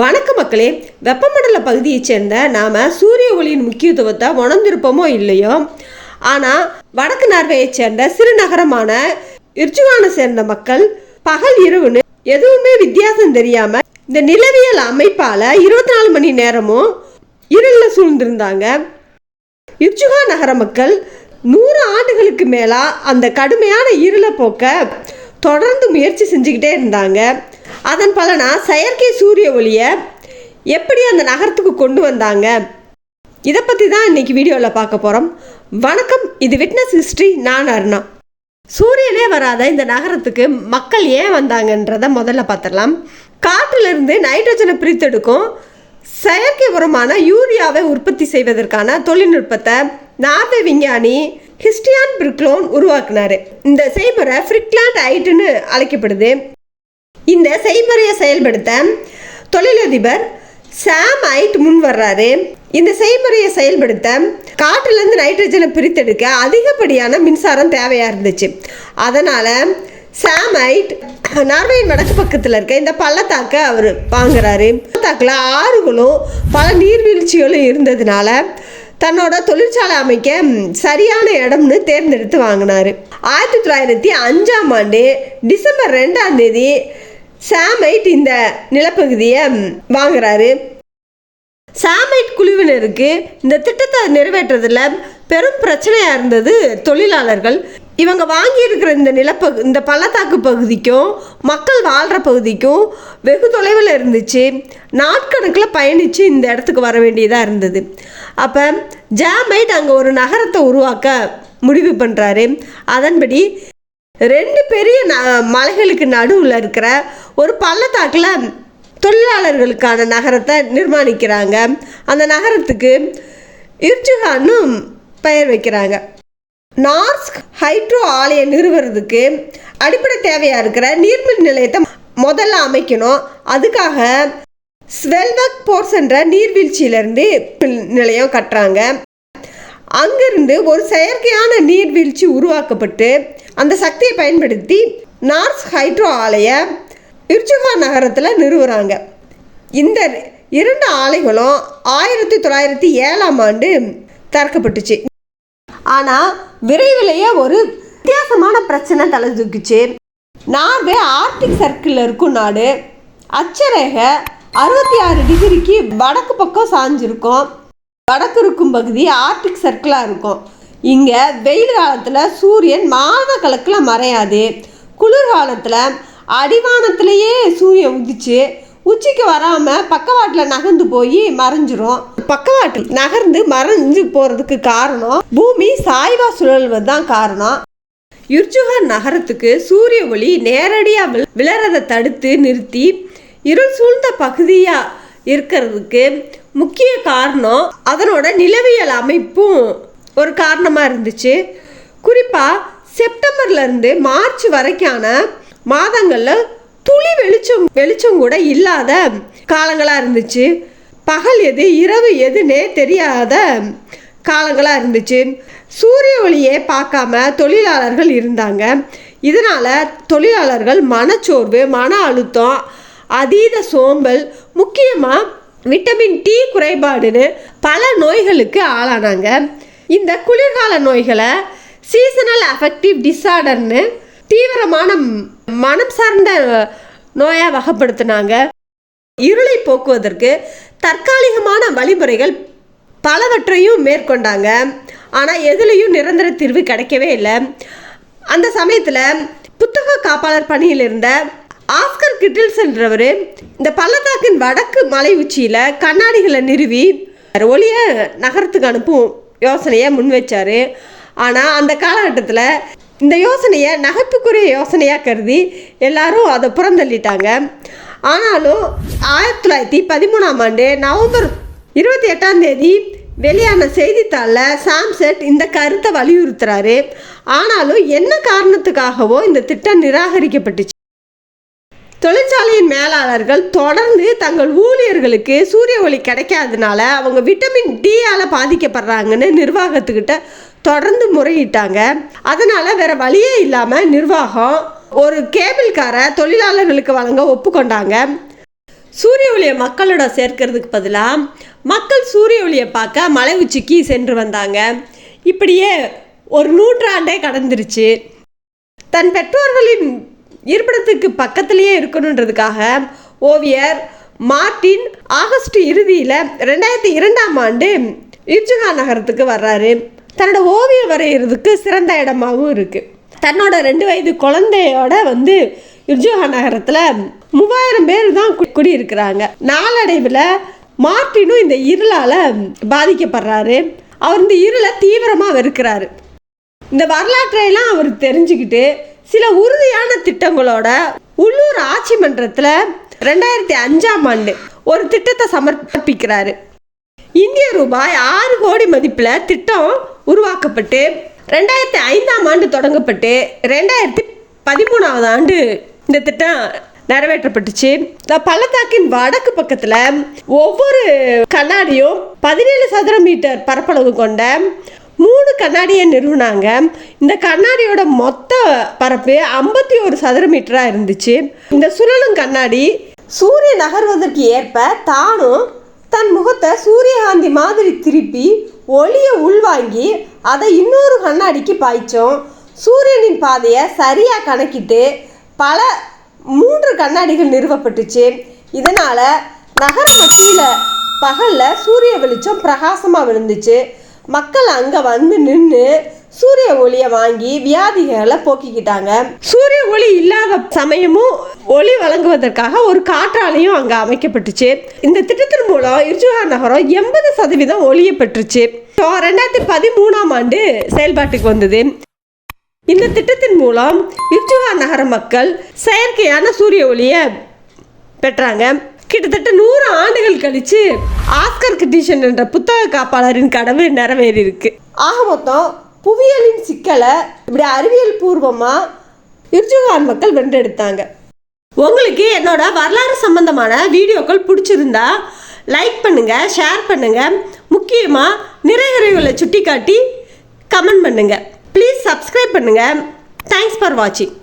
வணக்க மக்களே வெப்பமண்டல பகுதியைச் சேர்ந்த நாம் சூரிய ஒளியின் முக்கியத்துவத்தை உணர்ந்திருப்போமோ இல்லையோ? ஆனால் வடக்கு நார்வேயைச் சேர்ந்த சிறு நகரமான சேர்ந்த மக்கள் பகல் இரவுன்னு எதுவுமே வித்தியாசம் தெரியாமல் இந்த நிலவியல் அமைப்பால் இருபத்தி நாலு மணி நேரமும் இருளில் சூழ்ந்திருந்தாங்க. இர்ஜுகா நகர மக்கள் நூறு ஆண்டுகளுக்கு மேலாக அந்த கடுமையான இருளை போக்க தொடர்ந்து முயற்சி செஞ்சுக்கிட்டே இருந்தாங்க. அதன் பலனா செயற்கை சூரிய ஒளியை எப்படி அந்த நகரத்துக்கு கொண்டு வந்தாங்க? இதை பற்றி தான் இன்னைக்கு வீடியோவில் பார்க்க போகிறோம் வணக்கம் இது விட்னஸ் ஹிஸ்ட்ரி நான் அருணா. சூரியனே வராத இந்த நகரத்துக்கு மக்கள் ஏன் வந்தாங்கன்றத முதல்ல பார்த்துடலாம். காற்றிலிருந்து நைட்ரஜனை பிரித்தெடுக்கும் செயற்கை உரமான யூரியாவை உற்பத்தி செய்வதற்கான தொழில்நுட்பத்தை நார்வே விஞ்ஞானி ஹிஸ்டியான் பிரிக்லோன் உருவாக்குனாரு. இந்த செய்முறை ஃப்ரிக்லாண்ட் ஐட்டுன்னு அழைக்கப்படுது. இந்த செய்முறையை செயல்படுத்த தொழிலதிபர் சாம் ஐட் முன் வர்றாரு. இந்த செய்முறையை செயல்படுத்த காற்றிலிருந்து நைட்ரஜனை பிரித்தெடுக்க அதிகப்படியான மின்சாரம் தேவையாக இருந்துச்சு. அதனால் ஐட் நார்வேயின் வடக்கு பக்கத்தில் இருக்க இந்த பள்ளத்தாக்கை அவர் வாங்குறாரு. பள்ளத்தாக்கில் ஆறுகளும் பல நீர்வீழ்ச்சிகளும் இருந்ததுனால தன்னோட தொழிற்சாலை அமைக்க சரியான இடம்னு தேர்ந்தெடுத்து வாங்கினார். ஆயிரத்தி தொள்ளாயிரத்தி அஞ்சாம் ஆண்டு டிசம்பர் ரெண்டாம் தேதி சாமைட் இந்த நிலப்பகுதியை வாங்குறாரு. சாமைட் குழுவினருக்கு இந்த திட்டத்தை நிறைவேற்றுறதுல பெரும் பிரச்சனையாக இருந்தது தொழிலாளர்கள். இவங்க வாங்கியிருக்கிற இந்த நிலப்பகு இந்த பள்ளத்தாக்கு பகுதிக்கும் மக்கள் வாழ்கிற பகுதிக்கும் வெகு தொலைவில் இருந்துச்சு. நாட்கணக்கில் பயணித்து இந்த இடத்துக்கு வர வேண்டியதாக இருந்தது. அப்போ ஜாமைட் அங்கே ஒரு நகரத்தை உருவாக்க முடிவு பண்ணுறாரு அதன்படி ரெண்டு பெரிய ந மலைகளுக்கு நடுவில் இருக்கிற ஒரு பள்ளத்தாக்கில் தொழிலாளர்களுக்கான நகரத்தை நிர்மாணிக்கிறாங்க. அந்த நகரத்துக்கு இர்ஜுகான்னு பெயர் வைக்கிறாங்க. நார்ஸ்க் ஹைட்ரோ ஆலையை நிறுவுறதுக்கு அடிப்படை தேவையாக இருக்கிற நீர்மின் நிலையத்தை முதல்ல அமைக்கணும். அதுக்காக ஸ்வெல்வக் போர்ஸ் என்ற நீர்வீழ்ச்சியிலேருந்து நிலையம் கட்டுறாங்க. அங்கிருந்து ஒரு செயற்கையான நீர்வீழ்ச்சி உருவாக்கப்பட்டு அந்த சக்தியை பயன்படுத்தி நார்ஸ் ஹைட்ரோ ஆலையை இர்ஜுகா நகரத்தில் நிறுவுறாங்க. இந்த இரண்டு ஆலைகளும் ஆயிரத்தி தொள்ளாயிரத்தி ஏழாம் ஆண்டு திறக்கப்பட்டுச்சு. ஆனால் விரைவிலேயே ஒரு வித்தியாசமான பிரச்சனை தலை தூக்குச்சு நார்வே ஆர்டிக் சர்க்கிளில் இருக்கும் நாடு அச்சரேக அறுபத்தி ஆறு டிகிரிக்கு வடக்கு பக்கம் சாஞ்சிருக்கும். வடக்கு இருக்கும் பகுதி ஆர்டிக் சர்க்கிளாக இருக்கும். இங்கே வெயில் காலத்தில் சூரியன் மாத கணக்கில் மறையாது. குளிர்காலத்தில் அடிவானத்திலேயே சூரியன் உதிச்சு உச்சிக்கு வராமல் பக்கவாட்டில் நகர்ந்து போய் மறைஞ்சிரும். பக்கவாட்டில் நகர்ந்து மறைஞ்சு போகிறதுக்கு காரணம் பூமி சாய்வா சுழல்வது தான் காரணம். யுர்ஜுகர் நகரத்துக்கு சூரிய ஒளி நேரடியாக விளறதை தடுத்து நிறுத்தி இருள் சூழ்ந்த பகுதியாக இருக்கிறதுக்கு முக்கிய காரணம் அதனோட நிலவியல் அமைப்பும். ஒரு காரணமாக இருந்துச்சு. குறிப்பாக செப்டம்பர்லேருந்து மார்ச் வரைக்கான மாதங்களில் துளி வெளிச்சம் வெளிச்சம் கூட இல்லாத காலங்களாக இருந்துச்சு. பகல் எது இரவு எதுன்னே தெரியாத காலங்களாக இருந்துச்சு. சூரிய ஒளியே பார்க்காம தொழிலாளர்கள் இருந்தாங்க. இதனால் தொழிலாளர்கள் மனச்சோர்வு மன அழுத்தம் அதீத சோம்பல் முக்கியமாக விட்டமின் டி குறைபாடுன்னு பல நோய்களுக்கு ஆளானாங்க. இந்த குளிர்கால நோய்களை சீசனல் அஃபெக்டிவ் டிஸார்டர்னு தீவிரமான மனம் சார்ந்த நோயாக வகைப்படுத்தினாங்க. இருளை போக்குவதற்கு தற்காலிகமான வழிமுறைகள் பலவற்றையும் மேற்கொண்டாங்க. ஆனால் எதுலேயும் நிரந்தர தீர்வு கிடைக்கவே இல்லை. அந்த சமயத்தில் புத்தக காப்பாளர் பணியில் இருந்த ஆஸ்கர் கிட்டில்ஸ் என்றவர் இந்த பள்ளத்தாக்கின் வடக்கு மலை உச்சியில் கண்ணாடிகளை நிறுவி ஒளியை நகரத்துக்கு அனுப்பும் யோசனையை முன் வச்சார் ஆனால் அந்த காலகட்டத்தில் இந்த யோசனையை நகைப்புக்குரிய யோசனையாக கருதி எல்லாரும் அதை புறந்தள்ளிட்டாங்க. ஆனாலும் ஆயிரத்தி தொள்ளாயிரத்தி பதிமூணாம் ஆண்டு நவம்பர் இருபத்தி எட்டாம் தேதி வெளியான செய்தித்தாளில் சாம்செட் இந்த கருத்தை வலியுறுத்துறாரு. ஆனாலும் என்ன காரணத்துக்காகவோ இந்த திட்டம் நிராகரிக்கப்பட்டுச்சு. தொழிற்சாலையின் மேலாளர்கள் தொடர்ந்து தங்கள் ஊழியர்களுக்கு சூரிய ஒளி கிடைக்காதனால அவங்க விட்டமின் டியால் பாதிக்கப்படுறாங்கன்னு நிர்வாகத்துக்கிட்ட தொடர்ந்து முறையிட்டாங்க. அதனால் வேற வழியே இல்லாமல் நிர்வாகம் ஒரு கேபிள்காரை தொழிலாளர்களுக்கு வழங்க ஒப்புக்கொண்டாங்க. சூரிய ஒளியை மக்களோட சேர்க்கறதுக்கு பதிலாக மக்கள் சூரிய ஒளியை பார்க்க மலை உச்சிக்கு சென்று வந்தாங்க. இப்படியே ஒரு நூற்றாண்டே கடந்துருச்சு. தன் பெற்றோர்களின் இருப்பிடத்துக்கு பக்கத்திலேயே இருக்கணுன்றதுக்காக ஓவியர் மார்ட்டின் ஆகஸ்ட் இறுதியில் ரெண்டாயிரத்தி இரண்டாம் ஆண்டு இர்ஜுகா நகரத்துக்கு வர்றாரு. தன்னோட ஓவியம் வரைகிறதுக்கு சிறந்த இடமாவும் இருக்குது தன்னோட ரெண்டு வயது குழந்தையோட வந்து இர்ஜுகா நகரத்தில் மூவாயிரம் பேர் தான் குடியிருக்கிறாங்க. நாளடைவில் மார்ட்டினும் இந்த இருளால் பாதிக்கப்படுறாரு. அவர் இந்த இருளை தீவிரமாக வெறுக்கிறாரு. இந்த வரலாற்றையெல்லாம் அவர் தெரிஞ்சுக்கிட்டு சில உறுதியான திட்டங்களோட உள்ளூர் ஆட்சி மன்றத்தில் ரெண்டாயிரத்தி அஞ்சாம் ஆண்டு ஒரு திட்டத்தை சமர்ப்பிக்கிறாரு. இந்திய ரூபாய் ஆறு கோடி மதிப்பில் திட்டம் உருவாக்கப்பட்டு ரெண்டாயிரத்தி ஐந்தாம் ஆண்டு தொடங்கப்பட்டு ரெண்டாயிரத்தி பதிமூணாவது ஆண்டு இந்த திட்டம் நிறைவேற்றப்பட்டுச்சு. இந்த பள்ளத்தாக்கின் வடக்கு பக்கத்தில் ஒவ்வொரு கண்ணாடியும் பதினேழு சதுர மீட்டர் பரப்பளவு கொண்ட மூணு கண்ணாடியை நிறுவினாங்க. இந்த கண்ணாடியோட மொத்த பரப்பு ஐம்பத்தி ஒரு சதுர மீட்டராக இருந்துச்சு. இந்த சுழலும் கண்ணாடி சூரியன் நகர்வதற்கு ஏற்ப தானும் தன் முகத்தை சூரியகாந்தி மாதிரி திருப்பி ஒளியை உள்வாங்கி அதை இன்னொரு கண்ணாடிக்கு பாய்ச்சோம். சூரியனின் பாதையை சரியாக கணக்கிட்டு பல மூன்று கண்ணாடிகள் நிறுவப்பட்டுச்சு. இதனால் நகர மத்தியில் பகலில் சூரிய வெளிச்சம் பிரகாசமாக விழுந்துச்சு. மக்கள் அங்கே வந்து நின்று சூரிய ஒளியை வாங்கி வியாதிகளை போக்கிக்கிட்டாங்க. சூரிய ஒளி இல்லாத சமயமும் ஒளி வழங்குவதற்காக ஒரு காற்றாலையும் அங்கே அமைக்கப்பட்டுச்சு. இந்த திட்டத்தின் மூலம் இர்ஜுஹா நகரம் எண்பது சதவீதம் ஒளியை பெற்றுச்சு. ரெண்டாயிரத்தி பதிமூணாம் ஆண்டு செயல்பாட்டுக்கு வந்தது. இந்த திட்டத்தின் மூலம் இர்ஜுஹா நகர மக்கள் செயற்கையான சூரிய ஒளியை பெற்றாங்க. கிட்டத்தட்ட நூறு ஆண்டுகள் கழிச்சு ஆஸ்கர் கிட்டிஷன் என்ற புத்தக காப்பாளரின் கனவு நிறைவேறி இருக்கு ஆக மொத்தம் புவியியலின் சிக்கலை இப்படி அறிவியல் பூர்வமாக இர்ஜுகான் மக்கள் வென்றெடுத்தாங்க. உங்களுக்கு என்னோட வரலாறு சம்பந்தமான வீடியோக்கள் பிடிச்சிருந்தா லைக் பண்ணுங்க ஷேர் பண்ணுங்க. முக்கியமாக நிறைகுறைகளை சுட்டி காட்டி கமெண்ட் பண்ணுங்க. ப்ளீஸ் சப்ஸ்கிரைப் பண்ணுங்க. தேங்க்ஸ் ஃபார் வாட்சிங்